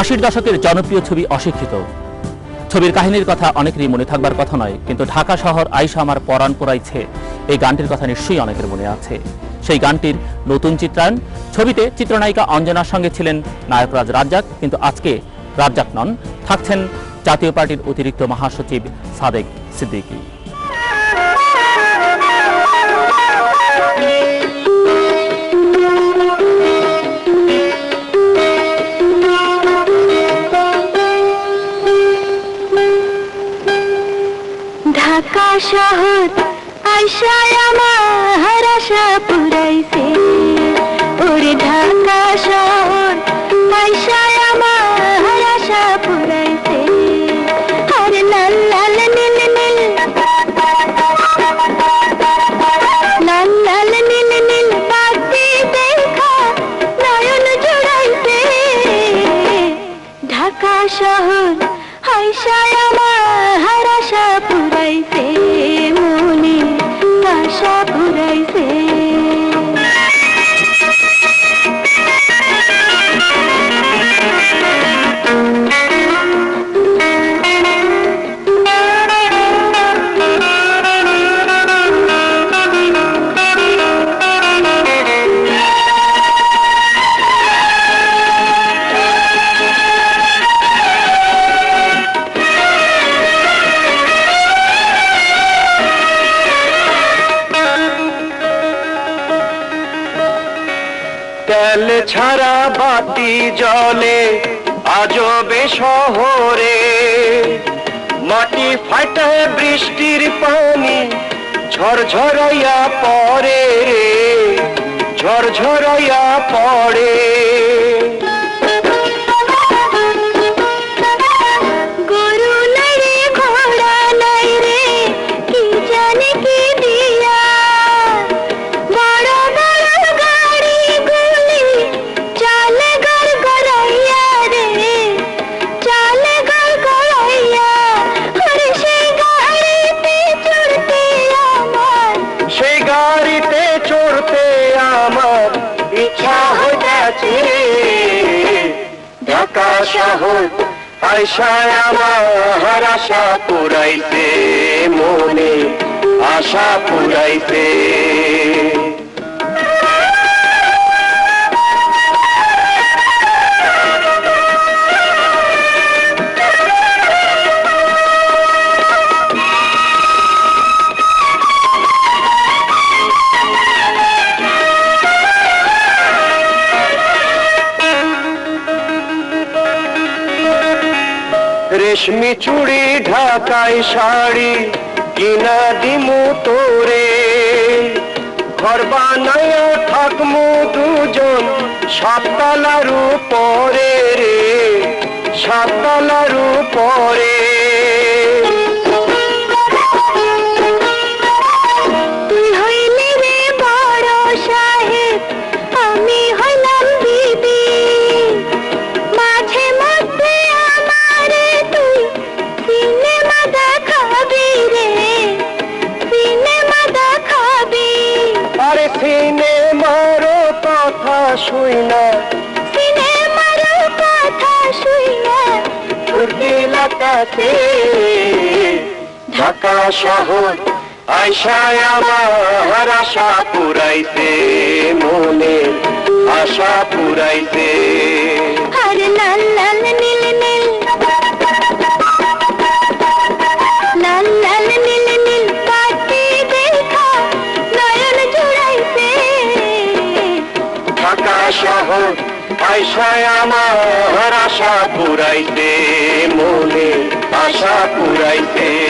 আশির দশকের জনপ্রিয় ছবি অশিক্ষিত। ছবির কাহিনীর কথা অনেকেরই মনে থাকবার কথা নয়, কিন্তু ঢাকা শহর আইসা আমার পরাণ পোড়াইছে এই গানটির কথা নিশ্চয়ই অনেকের মনে আছে। সেই গানটির নতুন চিত্রায়ন, ছবিতে চিত্রনায়িকা অঞ্জনার সঙ্গে ছিলেন নায়করাজ রাজ্জাক, কিন্তু আজকে রাজ্জাক নন, থাকছেন জাতীয় পার্টির অতিরিক্ত মহাসচিব সাদেক সিদ্দিকী। ঢাকা শহর আইসায় আমার তেল ছাড়া বাতি জলে আজবে শহরে মাটি ফাটে বৃষ্টির পানি, ঝরঝরাইয়া পড়ে রে, ঝরঝরাইয়া পড়ে। হল আয়সায় আমার আশা পুরাইতে মনে আশা পুরাইতে রেশমি চুড়ি ঢাকায় শাড়ি, কিনা দিমু তোরে। ঘর বানায় থাকমু দুজন, সাততলার উপরে রে। সাততলার উপরে শুই না সিনেমার কথা শুই না ঢাকা শহর আয়সায় আমার আশা পুরাইতে মনে আশা পুরাইতে আর লাল লাল নীল নীল আয়সায় আমার আশা পুরাইতে মনে আশা পুরাইতে।